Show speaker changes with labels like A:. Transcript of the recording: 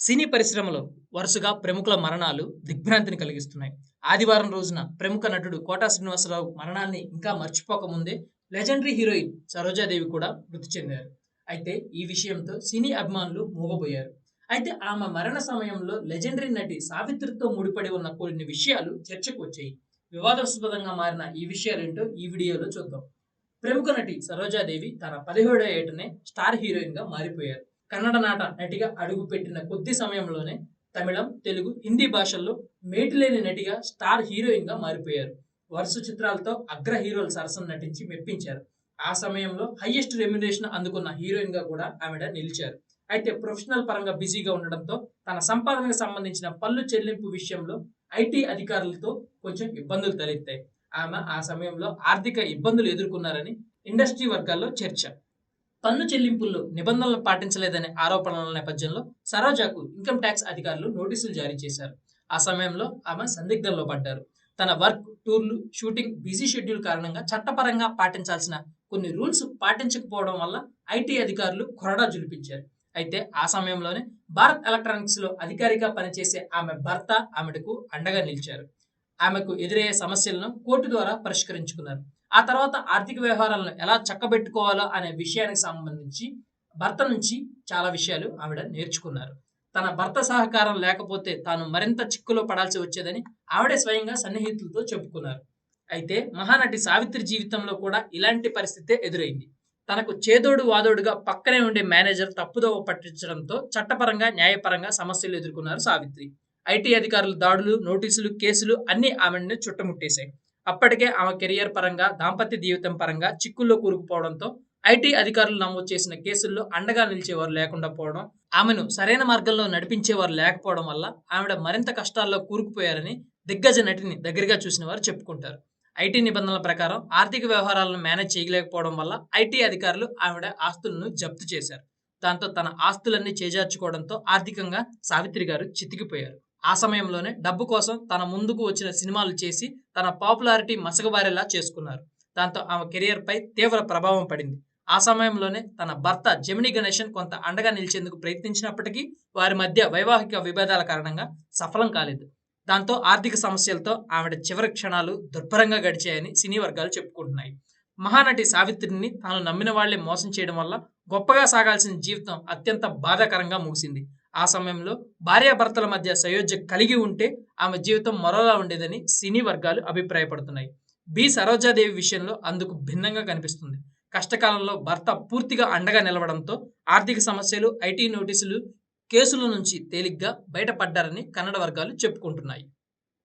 A: సినీ పరిశ్రమలో వరుసగా ప్రముఖుల మరణాలు దిగ్భ్రాంతిని కలిగిస్తున్నాయి. ఆదివారం రోజున ప్రముఖ నటుడు కోటా శ్రీనివాసరావు మరణాన్ని ఇంకా మర్చిపోకముందే లెజెండరీ హీరోయిన్ సరోజాదేవి కూడా మృతి చెందారు. అయితే ఈ విషయంతో సినీ అభిమానులు మూగబోయారు. అయితే ఆమె మరణ సమయంలో లెజెండరీ నటి సావిత్రితో ముడిపడి ఉన్న కొన్ని విషయాలు చర్చకు వచ్చాయి. వివాదాస్పదంగా మారిన ఈ విషయాలేంటో ఈ వీడియోలో చూద్దాం. ప్రముఖ నటి సరోజాదేవి తన పదిహేడో ఏటనే స్టార్ హీరోయిన్గా మారిపోయారు. కన్నడ నాట నటిగా అడుగుపెట్టిన కొద్ది సమయంలోనే తమిళం తెలుగు హిందీ భాషల్లో మేటిలేని నటిగా స్టార్ హీరోయిన్గా మారిపోయారు. వరుస చిత్రాలతో అగ్ర హీరోలు సరసన నటించి మెప్పించారు. ఆ సమయంలో హైయెస్ట్ రెమ్యునరేషన్ అందుకున్న హీరోయిన్గా కూడా ఆవిడ నిలిచారు. అయితే ప్రొఫెషనల్ పరంగా బిజీగా ఉండడంతో తన సంపాదనకు సంబంధించిన పన్ను చెల్లింపు విషయంలో ఐటీ అధికారులతో కొంచెం ఇబ్బందులు తలెత్తాయి. ఆమె ఆ సమయంలో ఆర్థిక ఇబ్బందులు ఎదుర్కొన్నారని ఇండస్ట్రీ వర్గాల్లో చర్చ. పన్ను చెల్లింపుల్లో నిబంధనలు పాటించలేదనే ఆరోపణల నేపథ్యంలో సరోజాకు ఇన్కమ్ ట్యాక్స్ అధికారులు నోటీసులు జారీ చేశారు. ఆ సమయంలో ఆమె సందిగ్ధంలో పడ్డారు. తన వర్క్ టూర్లు షూటింగ్ బిజీ షెడ్యూల్ కారణంగా చట్టపరంగా పాటించాల్సిన కొన్ని రూల్స్ పాటించకపోవడం వల్ల ఐటీ అధికారులు కొరడా జులిపించారు. అయితే ఆ సమయంలోనే భారత్ ఎలక్ట్రానిక్స్లో అధికారిగా పనిచేసే ఆమె భర్త ఆమెకు అండగా నిలిచారు. ఆమెకు ఎదురయ్యే సమస్యలను కోర్టు ద్వారా పరిష్కరించుకున్నారు. ఆ తర్వాత ఆర్థిక వ్యవహారాలను ఎలా చక్కబెట్టుకోవాలో అనే విషయానికి సంబంధించి భర్త నుంచి చాలా విషయాలు ఆవిడ నేర్చుకున్నారు. తన భర్త సహకారం లేకపోతే తాను మరింత చిక్కులో పడాల్సి వచ్చేదని ఆవిడే స్వయంగా సన్నిహితులతో చెప్పుకున్నారు. అయితే మహానటి సావిత్రి జీవితంలో కూడా ఇలాంటి పరిస్థితే ఎదురైంది. తనకు చేదోడు వాదోడుగా పక్కనే ఉండే మేనేజర్ తప్పుదోవ పట్టించడంతో చట్టపరంగా న్యాయపరంగా సమస్యలు ఎదుర్కొన్నారు సావిత్రి. ఐటీ అధికారుల దాడులు నోటీసులు కేసులు అన్ని ఆమెను చుట్టముట్టేశాయి. అప్పటికే ఆమె కెరియర్ పరంగా దాంపత్య జీవితం పరంగా చిక్కుల్లో కూరుకుపోవడంతో ఐటీ అధికారులు నమోదు చేసిన కేసుల్లో అండగా నిలిచేవారు లేకుండా పోవడం ఆమెను సరైన మార్గంలో నడిపించేవారు లేకపోవడం వల్ల ఆవిడ మరింత కష్టాల్లో కూరుకుపోయారని దిగ్గజ నటిని దగ్గరగా చూసిన వారు చెప్పుకుంటారు. ఐటీ నిబంధనల ప్రకారం ఆర్థిక వ్యవహారాలను మేనేజ్ చేయలేకపోవడం వల్ల ఐటీ అధికారులు ఆవిడ ఆస్తులను జప్తు చేశారు. దాంతో తన ఆస్తులన్నీ చేజార్చుకోవడంతో ఆర్థికంగా సావిత్రి గారు చితికిపోయారు. ఆ సమయంలోనే డబ్బు కోసం తన ముందుకు వచ్చిన సినిమాలు చేసి తన పాపులారిటీ మసగబారేలా చేసుకున్నారు. దాంతో ఆమె కెరియర్పై తీవ్ర ప్రభావం పడింది. ఆ సమయంలోనే తన భర్త జమిని గణేషన్ కొంత అండగా నిలిచేందుకు ప్రయత్నించినప్పటికీ వారి మధ్య వైవాహిక విభేదాల కారణంగా సఫలం కాలేదు. దాంతో ఆర్థిక సమస్యలతో ఆవిడ చివరి క్షణాలు దుర్భరంగా గడిచాయని సినీ వర్గాలు చెప్పుకుంటున్నాయి. మహానటి సావిత్రిని తాను నమ్మిన వాళ్ళే మోసం చేయడం వల్ల గొప్పగా సాగాల్సిన జీవితం అత్యంత బాధాకరంగా ముగిసింది. ఆ సమయంలో భార్యాభర్తల మధ్య సయోధ్య కలిగి ఉంటే ఆమె జీవితం మరోలా ఉండేదని సినీ వర్గాలు అభిప్రాయపడుతున్నాయి. బి. సరోజాదేవి విషయంలో అందుకు భిన్నంగా కనిపిస్తుంది. కష్టకాలంలో భర్త పూర్తిగా అండగా నిలవడంతో ఆర్థిక సమస్యలు ఐటీ నోటీసులు కేసుల నుంచి తేలిగ్గా బయటపడ్డారని కన్నడ వర్గాలు చెప్పుకుంటున్నాయి.